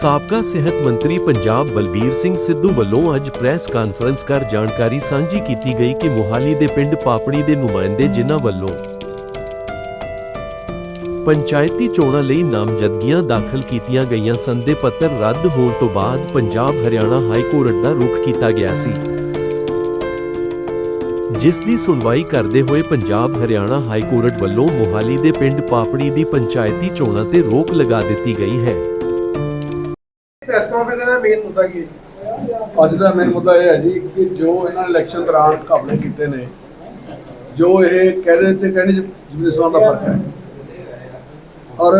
ਸਾਬਕਾ ਸਿਹਤ ਮੰਤਰੀ ਪੰਜਾਬ ਬਲਬੀਰ ਸਿੰਘ ਸਿੱਧੂ ਵੱਲੋਂ ਅੱਜ ਪ੍ਰੈਸ ਕਾਨਫਰੰਸ ਕਰ ਜਾਣਕਾਰੀ ਸਾਂਝੀ ਕੀਤੀ ਗਈ ਕਿ ਮੋਹਾਲੀ ਦੇ ਪਿੰਡ ਪਾਪੜੀ ਦੇ ਨੁਮਾਇੰਦੇ ਜਿਨ੍ਹਾਂ ਵੱਲੋਂ ਪੰਚਾਇਤੀ ਚੋਣਾਂ ਲਈ ਨਾਮਜ਼ਦਗੀਆਂ ਦਾਖਲ ਕੀਤੀਆਂ ਗਈਆਂ ਸਨ ਦੇ ਪੱਤਰ ਰੱਦ ਹੋਣ ਤੋਂ ਬਾਅਦ ਪੰਜਾਬ ਹਰਿਆਣਾ ਹਾਈ ਕੋਰਟ ਦਾ ਰੁਖ ਕੀਤਾ ਗਿਆ ਸੀ। ਜਿਸ ਦੀ ਸੁਣਵਾਈ ਕਰਦੇ ਹੋਏ ਪੰਜਾਬ ਹਰਿਆਣਾ ਹਾਈ ਕੋਰਟ ਵੱਲੋਂ ਮੋਹਾਲੀ ਦੇ ਪਿੰਡ ਪਾਪੜੀ ਦੀ ਪੰਚਾਇਤੀ ਚੋਣਾਂ ਤੇ ਰੋਕ ਲਗਾ ਦਿੱਤੀ ਗਈ ਹੈ। ਪ੍ਰੈਸ ਕਾਨਫਰੰਸ ਦਾ ਮੇਨ ਮੁੱਦਾ ਕੀ ਹੈ ਅੱਜ ਦਾ ਮੇਨ ਮੁੱਦਾ ਇਹ ਹੈ ਜੀ ਕਿ ਜੋ ਇਹਨਾਂ ਨੇ ਇਲੈਕਸ਼ਨ ਦੌਰਾਨ ਘਪਲੇ ਕੀਤੇ ਨੇ, ਜੋ ਇਹ ਕਹਿ ਤੇ ਕਹਿਣੇ ਚ ਜ਼ਮੀਨ ਦਾ ਫ਼ਰਕ ਹੈ। ਔਰ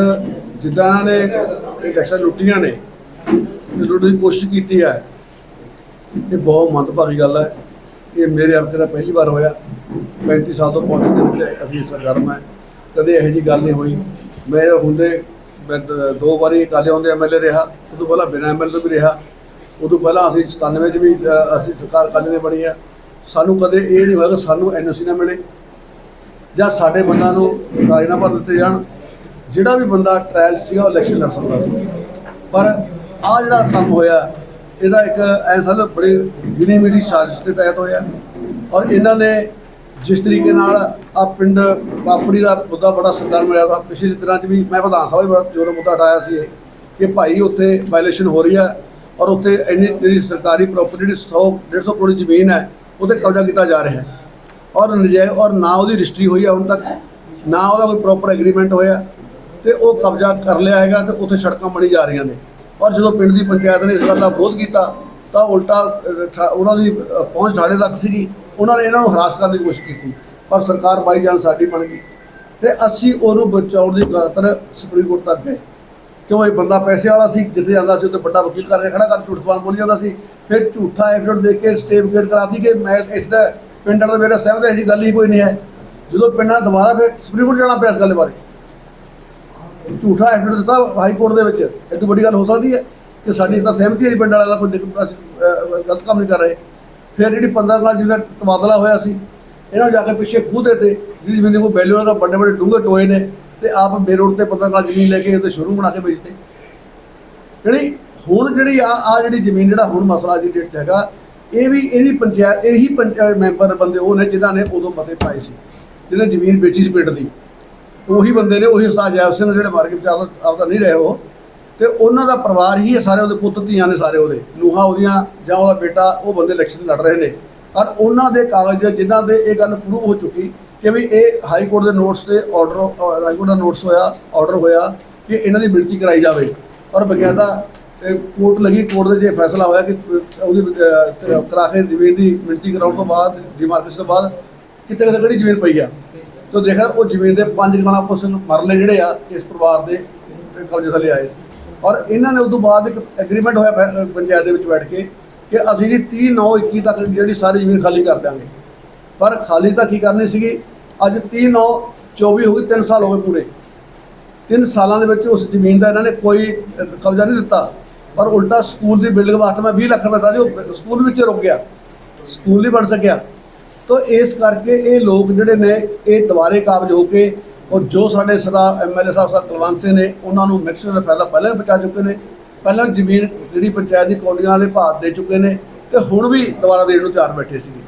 ਜਿੱਦਾਂ ਇਹਨਾਂ ਨੇ ਇਲੈਕਸ਼ਨ ਲੁੱਟੀਆਂ ਨੇ ਲੁੱਟਣ ਦੀ ਕੋਸ਼ਿਸ਼ ਕੀਤੀ ਹੈ, ਇਹ ਬਹੁਤ ਮੰਦਭਾਗੀ ਗੱਲ ਹੈ। ਇਹ ਮੇਰੇ ਹਲਕੇ ਦਾ ਪਹਿਲੀ ਵਾਰ ਹੋਇਆ। 35 ਸਾਲ ਤੋਂ ਪੌਣੇ ਦੇ ਵਿੱਚ ਅਸੀਂ ਸਰਗਰਮ ਹੈ। ਕਦੇ ਇਹੋ ਜੀ ਗੱਲ ਨਹੀਂ ਹੋਈ। ਮੇਰੇ ਹੁੰਦੇ ਮੈਂ ਦ- ਦੋ ਵਾਰੀ ਅਕਾਲੀ ਕਾਲੇ ਹੁੰਦੇ ਐਮਐਲਏ ਰਿਹਾ ਉਦੋਂ ਪਹਿਲਾਂ ਬਿਨਾਂ ਐਮਐਲਏ ਤੋਂ ਵੀ ਰਿਹਾ। ਉਦੋਂ ਪਹਿਲਾਂ ਅਸੀਂ 97 ਚ ਵੀ ਅ, ਅਸੀਂ ਸਰਕਾਰ ਅਕਾਲੀ ਨੇ ਬਣੀ ਆ। ਸਾਨੂੰ ਕਦੇ ਇਹ ਨਹੀਂ ਹੋਇਆ ਕਿ ਸਾਨੂੰ ਐਨਓਸੀ ਨਾ ਮਿਲੇ। ਜਾਂ ਸਾਡੇ ਬੰਦਾ ਨੂੰ ਰਾਜਨਾਮਾ ਦਿੱਤੇ ਜਾਣ। ਜਿਹੜਾ ਵੀ ਬੰਦਾ ਟ੍ਰਾਇਲ ਸੀਗਾ ਉਹ ਇਲੈਕਸ਼ਨ ਲੜ ਸਕਦਾ ਸੀ। ਪਰ ਆ ਜਿਹੜਾ ਕੰਮ ਹੋਇਆ ਇਹਦਾ ਇੱਕ ਐਸਾ ਲੋ ਬੜੀ ਗਿਣੀ ਮਿਲੀ ਸਾਜ਼ਿਸ਼ ਦੇ ਤਹਿਤ ਹੋਇਆ। ਔਰ ਇਹਨਾਂ ਨੇ ਜਿਸ ਤਰੀਕੇ ਨਾਲ ਆ ਪਿੰਡ ਪਾਪੜੀ ਦਾ ਮੁੱਦਾ ਬੜਾ ਸਰਕਾਰ ਹੋਇਆ ਵਾ। ਪਿਛਲੇ ਦਿਨਾਂ 'ਚ ਵੀ ਮੈਂ ਵਿਧਾਨ ਸਭਾ 'ਚ ਬੜਾ ਜੋਰ ਮੁੱਦਾ ਉਠਾਇਆ ਸੀ ਇਹ ਕਿ ਭਾਈ ਉੱਥੇ ਵਾਇਲੇਸ਼ਨ ਹੋ ਰਹੀ ਹੈ ਔਰ ਉੱਥੇ ਇੰਨੀ ਜਿਹੜੀ ਸਰਕਾਰੀ ਪ੍ਰਾਪਰਟੀ ਜਿਹੜੀ 100 150 ਕਰੋੜ ਦੀ ਜ਼ਮੀਨ ਹੈ ਉਹਤੇ ਕਬਜ਼ਾ ਕੀਤਾ ਜਾ ਰਿਹਾ। ਹੈ ਔਰ ਨਜਾਇਜ਼ ਔਰ ਨਾ ਉਹਦੀ ਰਜਿਸਟਰੀ ਹੋਈ ਹੈ ਹੁਣ ਤੱਕ ਨਾ ਉਹਦਾ ਕੋਈ ਪ੍ਰੋਪਰ ਐਗਰੀਮੈਂਟ ਹੋਇਆ ਤੇ ਉਹ ਕਬਜ਼ਾ ਕਰ ਲਿਆ ਹੈਗਾ ਤੇ ਉੱਥੇ ਸੜਕਾਂ ਬਣੀ ਜਾ ਰਹੀਆਂ ਨੇ। ਔਰ ਜਦੋਂ ਪਿੰਡ ਦੀ ਪੰਚਾਇਤ ਨੇ ਇਸ ਗੱਲ ਦਾ ਵਿਰੋਧ ਕੀਤਾ ਤਾਂ ਉਲਟਾ ਅਹ, ਉਹਨਾਂ ਦੀ ਪਹੁੰਚ ਥਾਣੇ ਤੱਕ ਸੀਗੀ। ਉਹਨਾਂ ਨੇ ਇਹਨਾਂ ਨੂੰ ਹਰਾਸ ਕਰਨ ਦੀ ਕੋਸ਼ਿਸ਼ ਕੀਤੀ, ਪਰ ਸਰਕਾਰ ਬਾਈ ਜਾਨ ਸਾਡੀ ਬਣ ਗਈ ਤੇ ਅਸੀਂ ਉਹਨੂੰ ਬਚਾਉਣ ਦੀ ਖਾਤਰ ਸੁਪਰੀਮ ਕੋਰਟ ਤੱਕ ਗਏ। ਕਿਉਂ ਇਹ ਬੰਦਾ ਪੈਸੇ ਵਾਲਾ ਸੀ, ਜਿੱਥੇ ਜਾਂਦਾ ਸੀ ਉੱਥੇ ਵੱਡਾ ਵਕੀਲ ਕਰ ਰਿਹਾ ਖੜਾ ਕਰ, ਝੂਠ ਸਵਾਲ ਬੋਲੀ ਜਾਂਦਾ ਸੀ, ਫਿਰ ਝੂਠਾ ਐਫੀਡੇਵਿਟ ਦੇ ਕੇ ਸਟੇ ਵਗੈਰ ਕਰਾਤੀ ਕਿ ਮੈਂ ਇਸ ਦਾ ਪਿੰਡ ਵਾਲਾ ਮੇਰਾ ਸਹਿਮਤ ਹੈ ਐਸੀ ਗੱਲ ਹੀ ਕੋਈ ਨਹੀਂ ਹੈ। ਜਦੋਂ ਪਿੰਡਾਂ ਦੁਬਾਰਾ ਫਿਰ ਸੁਪਰੀਮ ਕੋਰਟ ਜਾਣਾ ਪਿਆ ਇਸ ਗੱਲ ਬਾਰੇ। ਝੂਠਾ ਐਫੀਡੇਵਿਟ ਦਿੱਤਾ ਹਾਈ ਕੋਰਟ ਦੇ ਵਿੱਚ, ਇਹ ਤੋਂ ਵੱਡੀ ਗੱਲ ਹੋ ਸਕਦੀ ਹੈ ਕਿ ਸਾਡੀ ਇਸ ਦਾ ਸਹਿਮਤੀ ਹੈ ਪਿੰਡ ਵਾਲਿਆਂ ਦਾ ਕੋਈ ਦਿੱਕਤ- ਗਲਤ ਕੰਮ ਨਹੀਂ ਕਰ ਰਹੇ। ਫਿਰ ਜਿਹੜੀ 15 ਨਾਲ ਜਿਹਦਾ ਤਬਾਦਲਾ ਹੋਇਆ ਸੀ, ਇਹਨਾਂ ਨੂੰ ਜਾ ਕੇ ਪਿੱਛੇ ਖੂਹ ਦੇ ਤੇ ਜਿਹੜੀ ਜ਼ਮੀਨ ਦੇ ਕੋਈ ਵੈਲਿਊ ਦਾ ਵੱਡੇ ਵੱਡੇ ਡੂੰਘੇ ਟੋਏ ਨੇ ਤੇ ਆਪ ਬੇ ਰੋਡ ਤੇ 15 ਨਾਲ ਜ਼ਮੀਨ ਲੈ ਕੇ ਉਹਦੇ ਸ਼ੋਰੂਮ ਬਣਾ ਕੇ ਵੇਚਦੇ ਜਿਹੜੀ ਹੁਣ ਜਿਹੜੀ ਆ ਆ ਜਿਹੜੀ ਜ਼ਮੀਨ ਜਿਹੜਾ ਹੁਣ ਮਸਲਾ ਅੱਜ ਦੀ ਡੇਟ 'ਚ ਹੈਗਾ, ਇਹ ਵੀ ਇਹਦੀ ਪੰਚਾਇਤ ਇਹੀ ਪੰਚਾਇਤ ਮੈਂਬਰ ਬੰਦੇ ਉਹ ਨੇ ਜਿਨ੍ਹਾਂ ਨੇ ਉਦੋਂ ਮਤੇ ਪਾਏ ਸੀ, ਜਿਹਨੇ ਜ਼ਮੀਨ ਵੇਚੀ ਸੀ ਪਿੰਡ ਦੀ। ਉਹੀ ਬੰਦੇ ਨੇ, ਉਹੀ ਉਸਤਾਦ ਜੈਬ ਸਿੰਘ ਜਿਹੜੇ ਮਾਰ ਕੇ ਆਪਦਾ ਨਹੀਂ ਰਹੇ ਉਹ। ਤੇ ਉਹਨਾਂ ਦਾ ਪਰਿਵਾਰ ਹੀ ਇਹ ਸਾਰੇ ਉਹਦੇ ਪੁੱਤ ਧੀਆਂ ਨੇ ਸਾਰੇ ਉਹਦੇ। ਨੂਹਾਂ ਉਹਦੀਆਂ ਜਾਂ ਉਹਦਾ ਬੇਟਾ ਉਹ ਬੰਦੇ ਇਲੈਕਸ਼ਨ ਲੜ ਰਹੇ ਨੇ। ਔਰ ਉਹਨਾਂ ਦੇ ਕਾਗਜ਼ ਜਿਨ੍ਹਾਂ ਦੇ ਇਹ ਗੱਲ ਪ੍ਰੂਵ ਹੋ ਚੁੱਕੀ ਕਿ ਵੀ ਇਹ ਹਾਈ ਕੋਰਟ ਦੇ ਨੋਟਸ ਤੇ ਆਰਡਰ ਹਾਈ ਕੋਰਟ ਦਾ ਨੋਟਸ ਹੋਇਆ ਆਰਡਰ ਹੋਇਆ ਕਿ ਇਹਨਾਂ ਦੀ ਮਿਣਤੀ ਕਰਾਈ ਜਾਵੇ। ਔਰ ਬਕਾਇਦਾ ਕੋਰਟ ਲੱਗੀ ਕੋਰਟ ਦੇ ਜੇ ਫੈਸਲਾ ਹੋਇਆ ਕਿ ਉਹਦੀ ਅਹ, ਕਰਾ ਕੇ ਜ਼ਮੀਨ ਦੀ ਮਿਣਤੀ ਕਰਾਉਣ ਤੋਂ ਬਾਅਦ ਡਿਮਾਰਕੇਸ਼ਨ ਤੋਂ ਬਾਅਦ ਕਿਤੇ ਕਿਤੇ ਕਿਹੜੀ ਜ਼ਮੀਨ ਪਈ ਆ? ਤੋ ਦੇਖਿਆ ਉਹ ਜ਼ਮੀਨ ਦੇ ਪੰਜ ਗਣਾ ਪਰਸਨ ਮਰਲੇ ਜਿਹੜੇ ਆ ਇਸ ਪਰਿਵਾਰ ਦੇ ਕਬਜ਼ੇ ਥੱਲੇ ਆਏ। ਔਰ ਇਹਨਾਂ ਨੇ ਉਸ ਤੋਂ ਬਾਅਦ ਇੱਕ ਐਗਰੀਮੈਂਟ ਹੋਇਆ ਪੈ- ਪੰਚਾਇਤ ਦੇ ਵਿੱਚ ਬੈਠ ਕੇ ਕਿ ਅਸੀਂ ਜੀ 30 9 21 ਤੱਕ ਜਿਹੜੀ ਸਾਰੀ ਜ਼ਮੀਨ ਖਾਲੀ ਕਰ ਦਿਆਂਗੇ। ਪਰ ਖਾਲੀ ਤਾਂ ਕੀ ਕਰਨੀ ਸੀਗੀ? ਅੱਜ 30 9 24 ਹੋ ਗਈ 3 ਸਾਲ ਹੋ ਗਏ ਪੂਰੇ। 3 ਸਾਲਾਂ ਦੇ ਵਿੱਚ ਉਸ ਜ਼ਮੀਨ ਦਾ ਇਹਨਾਂ ਨੇ ਕੋਈ ਕਬਜ਼ਾ ਨਹੀਂ ਦਿੱਤਾ। ਪਰ ਉਲਟਾ ਸਕੂਲ ਦੀ ਬਿਲਡਿੰਗ ਵਾਸਤੇ ਮੈਂ 20 ਲੱਖ ਰੁਪਏ ਦਾ ਜੋ ਸਕੂਲ ਵਿੱਚ ਰੁਕ ਗਿਆ। ਸਕੂਲ ਨਹੀਂ ਬਣ ਸਕਿਆ। ਤਾਂ ਇਸ ਕਰਕੇ ਇਹ ਲੋਕ ਜਿਹੜੇ ਨੇ, ਇਹ ਦੁਬਾਰੇ ਕਾਬਜ ਹੋ ਕੇ ਔਰ ਜੋ ਸਾਡੇ ਸਦਾ ਐਮਐਲਏ ਸਾਹਿਬ ਸਾਹਿਬ ਕੁਲਵੰਤ ਸਿੰਘ ਨੇ ਉਹਨਾਂ ਨੂੰ ਮੈਕਸਿਮਮ ਦਾ ਫਾਇਦਾ ਪਹਿਲਾਂ ਪਹੁੰਚਾ ਚੁੱਕੇ ਨੇ ਪਹਿਲਾਂ ਜ਼ਮੀਨ ਜਿਹੜੀ ਪੰਚਾਇਤ ਦੀ ਕੌਡੀਆਂ ਦੇ ਭਾਅ ਦੇ ਚੁੱਕੇ ਨੇ ਤੇ ਹੁਣ ਵੀ ਦੁਬਾਰਾ ਦੇਣ ਨੂੰ ਤਿਆਰ ਬੈਠੇ ਸੀਗੇ।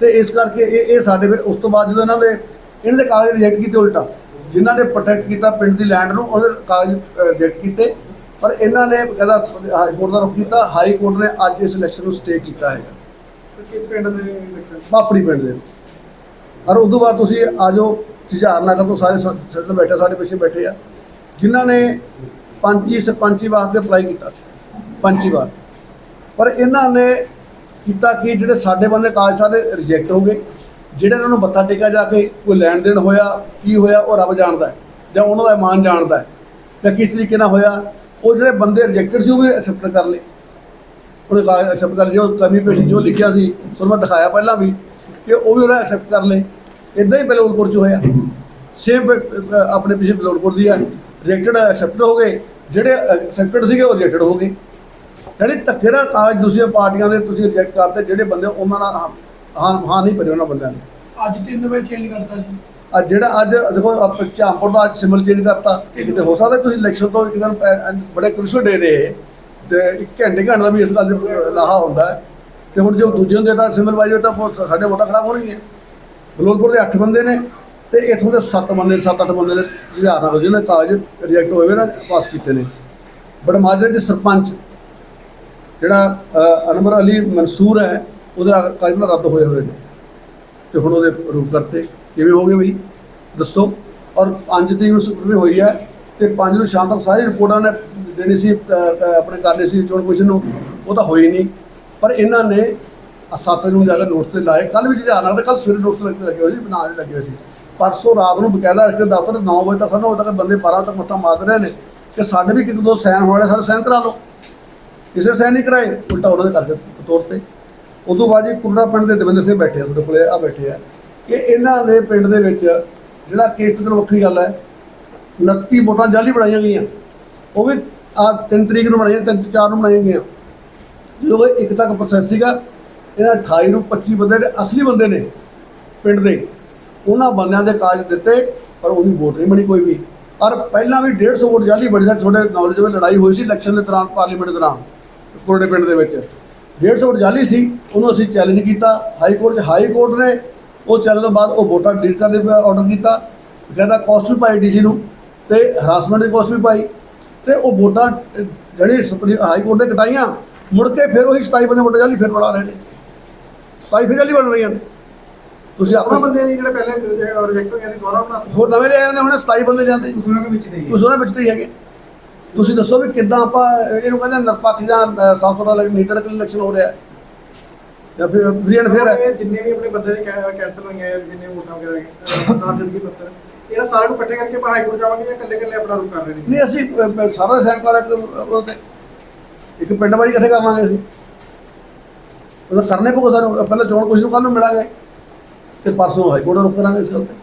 ਤੇ ਇਸ ਕਰਕੇ ਇਹ ਇਹ ਸਾਡੇ ਫਿਰ ਉਸ ਤੋਂ ਬਾਅਦ ਜਦੋਂ ਇਹਨਾਂ ਦੇ ਇਹਨਾਂ ਦੇ ਕਾਗਜ਼ ਰਿਜੈਕਟ ਕੀਤੇ ਉਲਟਾ ਜਿਨ੍ਹਾਂ ਨੇ ਪ੍ਰੋਟੈਕਟ ਕੀਤਾ ਪਿੰਡ ਦੀ ਲੈਂਡ ਨੂੰ ਉਹਦੇ ਕਾਗਜ਼ ਰਿਜੈਕਟ ਕੀਤੇ। ਪਰ ਇਹਨਾਂ ਨੇ ਕਹਿੰਦਾ ਹਾਈ ਕੋਰਟ ਦਾ ਰੁਖ ਕੀਤਾ ਹਾਈ ਕੋਰਟ ਨੇ ਅੱਜ ਇਸ ਇਲੈਕਸ਼ਨ ਨੂੰ ਸਟੇ ਕੀਤਾ ਤੇ ਕਿਸ ਪਿੰਡ ਦੇ? ਪਾਪੜੀ ਪਿੰਡ ਦੇ। ਔਰ ਉਦੋਂ ਬਾਅਦ ਤੁਸੀਂ ਆ ਜਾਓ ਨਗਰ ਤੋਂ ਸਾਰੇ ਸੱਜਣ ਬੈਠੇ, ਸਾਡੇ ਪਿੱਛੇ ਬੈਠੇ ਆ। ਜਿਨ੍ਹਾਂ ਨੇ ਪੰਚੀ ਸਰਪੰਚੀ ਵਾਸਤੇ ਅਪਲਾਈ ਕੀਤਾ ਸੀ। ਪੰਚੀ ਵਾਸਤੇ ਪਰ ਇਹਨਾਂ ਨੇ ਕੀਤਾ ਕਿ? ਜਿਹੜੇ ਸਾਡੇ ਬੰਦੇ ਕਾਗਜ਼ ਸਾਰੇ ਰਿਜੈਕਟ ਹੋ ਗਏ। ਜਿਹੜੇ ਇਹਨਾਂ ਨੂੰ ਮੱਥਾ ਟੇਕਾ ਜਾ ਕੇ ਕੋਈ ਲੈਣ ਦੇਣ ਹੋਇਆ, ਕੀ ਹੋਇਆ, ਉਹ ਰੱਬ ਜਾਣਦਾ ਹੈ। ਜਾਂ ਉਹਨਾਂ ਦਾ ਇਮਾਨ ਜਾਣਦਾ ਹੈ ਤੇ ਕਿਸ ਤਰੀਕੇ ਨਾਲ ਹੋਇਆ। ਉਹ ਜਿਹੜੇ ਬੰਦੇ ਰਿਜੈਕਟਡ ਸੀ, ਉਹ ਵੀ ਐਕਸੈਪਟ ਕਰ ਲਏ। ਉਹਨੇ ਕਾਗਜ਼ ਐਕਸੈਪਟ ਕਰ ਲਿਆ। ਜੋ ਕਮੀ ਪੇਸ਼ੀ ਜੋ ਲਿਖਿਆ ਸੀ ਤੁਹਾਨੂੰ ਮੈਂ ਦਿਖਾਇਆ ਪਹਿਲਾਂ ਵੀ ਕਿ ਉਹ ਵੀ ਉਹਨੇ ਐਕਸੈਪਟ ਕਰ ਲਏ। ਇਦਾਂ ਹੀ ਬਲੌਲਪੁਰ ਚ ਹੋਇਆ। ਸੇਮ ਆਪਣੇ ਪਿੱਛੇ ਬਲੌਲਪੁਰ ਦੀ ਹੈ ਰਿਜੈਕਟਡ ਐਕਸੈਪਟ ਹੋ ਗਏ। ਜਿਹੜੇ ਐਕਸੈਪਟਡ ਸੀਗੇ ਉਹ ਰਿਜੈਕਟਡ ਹੋ ਗਏ। ਯਾਨੀ ਧੱਕੇ ਦਾ ਕਾਗਜ਼ ਦੂਸਰੀਆਂ ਪਾਰਟੀਆਂ ਦੇ ਤੁਸੀਂ ਰਿਜੈਕਟ ਕਰਦੇ ਜਿਹੜੇ ਬੰਦੇ ਉਹਨਾਂ ਨਾਲ ਹਾਂ ਹਾਂ ਹਾਂ ਨਹੀਂ ਭਰੇ ਉਹਨਾਂ ਬੰਦਿਆਂ ਨੇ ਅੱਜ 3 ਵਜੇ ਚੇਂਜ ਕਰਤਾ ਜੀ। ਅੱਜ ਜਿਹੜਾ ਅੱਜ ਦੇਖੋ ਆਪਾਂ ਝਾਂਪੁਰ ਦਾ ਅੱਜ ਸਿਮਲ ਚੇਂਜ ਕਰਤਾ। ਕਿਤੇ ਹੋ ਸਕਦਾ ਤੁਸੀਂ ਇਲੈਕਸ਼ਨ ਤੋਂ ਇੱਕ ਦਿਨ ਬੜੇ ਕ੍ਰੂਸ਼ਲ ਡੇ ਇਹ, ਤੇ ਇੱਕ ਘੰਟੇ ਘੰਟੇ ਦਾ ਵੀ ਇਸ ਗੱਲ 'ਚ ਲਾਹਾ ਹੁੰਦਾ। ਹੈ ਤੇ ਹੁਣ ਜੋ ਦੂਜੇ ਹੁੰਦੇ ਤਾਂ ਸਿਮਲ ਬਾਜੀ ਤਾਂ ਬਹੁਤ- ਸਾਡੇ ਵੋਟਾਂ ਖਰਾਬ ਹੋਣਗੀਆਂ। ਬਲੋਲਪੁਰ ਦੇ 8 ਬੰਦੇ ਨੇ ਤੇ ਇਥੋਂ ਦੇ 7 ਬੰਦੇ 7-8 ਬੰਦੇ ਨੇ ਹਜ਼ਾਰ ਨਾਲ ਜਿਹਨਾਂ ਦੇ ਕਾਗਜ਼ ਰਿਜੈਕਟ ਹੋਏ ਹੋਏ ਨਾ ਪਾਸ ਕੀਤੇ ਨੇ। ਬਟ ਮਾਜਰੇ ਦੇ ਸਰਪੰਚ ਜਿਹੜਾ ਅ, ਅਨਵਰ ਅਲੀ ਮਨਸੂਰ ਹੈ ਉਹਦਾ ਕਾਜ ਨਾਲ ਰੱਦ ਹੋਏ ਹੋਏ ਨੇ। ਤੇ ਹੁਣ ਉਹਦੇ ਰੂਪ ਕਰਤੇ। ਕਿਵੇਂ ਹੋ ਗਏ ਬਈ? ਦੱਸੋ। ਔਰ ਪੰਜ ਤਰੀਕ ਨੂੰ ਸਕੂਟਰੀ ਹੋਈ ਹੈ ਤੇ ਪੰਜ ਨੂੰ ਸ਼ਾਮ ਤੱਕ ਸਾਰੀ ਰਿਪੋਰਟਾਂ ਨੇ ਦੇਣੀ ਸੀ ਆਪਣੇ ਕਰਨੇ ਸੀ ਚੋਣ ਕਮਿਸ਼ਨ ਨੂੰ। ਉਹ ਤਾਂ ਹੋਈ ਨਹੀਂ। ਪਰ ਇਹਨਾਂ ਨੇ ਆ ਸੱਤ ਨੂੰ ਜਾ ਕੇ ਨੋਟਸ ਤੇ ਲਾਏ। ਕੱਲ ਵੀ ਜਾਣਾ ਲੱਗਦਾ ਕੱਲ ਸਵੇਰੇ ਨੋਟਸ ਲੱਗੇ ਲੱਗੇ ਹੋਏ ਸੀ ਬਣਾ ਨਹੀਂ ਲੱਗੇ ਹੋਏ ਸੀ। ਪਰਸੋਂ ਰਾਤ ਨੂੰ ਬਕਾਇਦਾ ਇਸ ਦੇ ਦਫ਼ਤਰ 9 ਵਜੇ ਤੱਕ ਸਾਨੂੰ ਵਜੇ ਤੱਕ ਬੰਦੇ 12 ਤੱਕ ਮੱਥਾ ਮਾਰ ਰਹੇ ਨੇ। ਕਿ ਸਾਡੇ ਵੀ ਕਿਤੇ ਦੋ ਸਾਈਨ ਹੋਣੇ ਸਾਡੇ ਸਾਈਨ ਕਰਾ ਲਓ। ਕਿਸੇ ਨੇ ਸਾਈਨ ਨਹੀਂ ਕਰਾਏ, ਉਲਟਾ ਉਹਨਾਂ ਦੇ ਕਰਕੇ ਤੌਰ ਤੇ। ਉਸ ਤੋਂ ਬਾਅਦ ਜੀ ਕੁੰਡਾ ਪਿੰਡ ਦੇ ਦਵਿੰਦਰ ਸਿੰਘ ਬੈਠੇ ਆ, ਤੁਹਾਡੇ ਕੋਲੇ ਆ ਬੈਠੇ ਆ। ਕਿ ਇਹਨਾਂ ਦੇ ਪਿੰਡ ਦੇ ਵਿੱਚ ਜਿਹੜਾ ਕੇਸ ਤੇ ਵੱਖਰੀ ਗੱਲ ਹੈ 29 ਵੋਟਾਂ ਜਾਲੀ ਬਣਾਈਆਂ ਗਈਆਂ। ਉਹ ਵੀ ਆ 3 ਤਰੀਕ ਨੂੰ ਬਣਾਈਆਂ, ਤਿੰਨ ਚਾਰ ਨੂੰ ਬਣਾਈਆਂ ਗਈਆਂ। ਜਦੋਂ ਇਹ ਇੱਕ ਤੱਕ ਪ੍ਰੋਸੈਸ ਸੀਗਾ ਇਹਨਾਂ 28 ਨੂੰ 25 ਬੰਦੇ ਨੇ, ਅਸਲੀ ਬੰਦੇ ਨੇ ਪਿੰਡ ਦੇ। ਉਹਨਾਂ ਬੰਦਿਆਂ ਦੇ ਕਾਜ ਦਿੱਤੇ, ਪਰ ਉਹਦੀ ਵੋਟ ਨਹੀਂ ਬਣੀ ਕੋਈ ਵੀ। ਔਰ ਪਹਿਲਾਂ ਵੀ 150 ਵੋਟ ਜਾਲੀ ਬੜੀ ਸਾਡੇ ਤੁਹਾਡੇ ਨੌਲੇਜ ਵਿੱਚ ਲੜਾਈ ਹੋਈ ਸੀ ਇਲੈਕਸ਼ਨ ਦੇ ਦੌਰਾਨ ਪਾਰਲੀਮੈਂਟ ਦੌਰਾਨ ਕੋਰੜੇ ਪਿੰਡ ਦੇ ਵਿੱਚ। 150 ਵੋਟ ਜਾਲੀ ਸੀ, ਉਹਨੂੰ ਅਸੀਂ ਚੈਲੰਜ ਕੀਤਾ। ਹਾਈ ਕੋਰਟ 'ਚ ਹਾਈ ਕੋਰਟ ਨੇ, ਉਹ ਚੱਲਣ ਤੋਂ ਬਾਅਦ ਉਹ ਵੋਟਾਂ ਡਿਲੀਟ ਕਰਨ ਦੇ ਆਰਡਰ ਕੀਤਾ। ਕਹਿੰਦਾ ਕਾਸਟ ਵੀ ਪਾਈ ਡੀਸੀ ਨੂੰ, ਤੇ ਹਰਾਸਮੈਂਟ ਦੀ ਕਾਸਟ ਵੀ ਪਾਈ। ਤੇ ਉਹ ਵੋਟਾਂ, ਜਿਹੜੀ ਸੁਪਰੀ ਹਾਈ ਕੋਰਟ ਨੇ ਕਟਾਈਆਂ, ਮੁੜ ਕੇ ਫਿਰ ਉਹੀ 27 ਬੰਦੇ ਵੋਟਾਂ ਜਾਲੀ ਫਿਰ ਬਣਾ ਰਹੇ ਨੇ। 27 ਫਿਰ ਜਾਲੀ ਬਣ ਰਹੀਆਂ ਨੇ। ਤੁਸੀਂ ਆਪਾਂ ਆਪਣਾ ਬੰਦੇ ਨਹੀਂ ਜਿਹੜੇ ਪਹਿਲੇ ਰਿਜੈਕਟ ਹੋ ਗਏ ਨੇ ਦੁਬਾਰਾ ਬਣਾ ਹੋਰ ਨਵੇਂ ਲਿਆਏ ਨੇ ਹੁਣ 27 ਬੰਦੇ ਜਾਂਦੇ ਉਹਨਾਂ ਦੇ ਵਿੱਚ ਦੇ ਕੁਛ ਉਹਨਾਂ ਵਿੱਚ ਤੇ ਹੈਗੇ। ਤੁਸੀਂ ਦੱਸੋ ਵੀ ਕਿੱਦਾਂ ਆਪਾਂ ਇਹਨੂੰ ਕਹਿੰਦੇ ਨਿਰਪੱਖ ਜਾਂ ਸਾਫ਼ ਸੁਥਰਾ ਨੀਟਰ ਇਲੈਕਸ਼ਨ ਹੋ ਰਿਹਾ। ਜਾਂ ਫਿਰ ਹੈ। ਇਹ ਜਿੰਨੇ ਵੀ ਆਪਣੇ ਬੰਦੇ ਨੇ ਕੈਂਸਲ ਹੋਈਆਂ ਜਾਂ ਜਿੰਨੇ ਵੋਟਾਂ ਵਗੈਰਾ ਨਾ ਜਲਦੀ ਪੱਤਰ ਇਹਨਾਂ ਸਾਰਿਆਂ ਨੂੰ ਇਕੱਠੇ ਕਰਕੇ ਆਪਾਂ ਹਾਈ ਕੋਰਟ ਜਾਵਾਂਗੇ ਜਾਂ ਇਕੱਲੇ ਇਕੱਲੇ ਆਪਣਾ ਰੂਪ ਕਰ ਰਹੇ ਨੇ? ਨਹੀਂ ਅਸੀਂ ਸਾਰਾ ਸੈਂਕਲ ਵਾਲਾ ਇੱਕ ਤੇ ਪਿੰਡ ਵਾਰੀ ਇਕੱਠੇ ਕਰ ਲਾਂਗੇ ਅਸੀਂ। ਮਤਲਬ ਕਰਨੇ ਪਊਗਾ ਸਾਨੂੰ, ਪਹਿਲਾਂ ਚੋਣ ਕੁਝ ਨੂੰ ਕੱਲ ਨੂੰ ਮਿਲਾਂਗੇ, ਤੇ ਪਰਸੋਂ ਹਾਈ ਕੋਰਟ ਰੁਕ ਕਰਾਂਗੇ ਇਸ ਗੱਲ ਤੇ।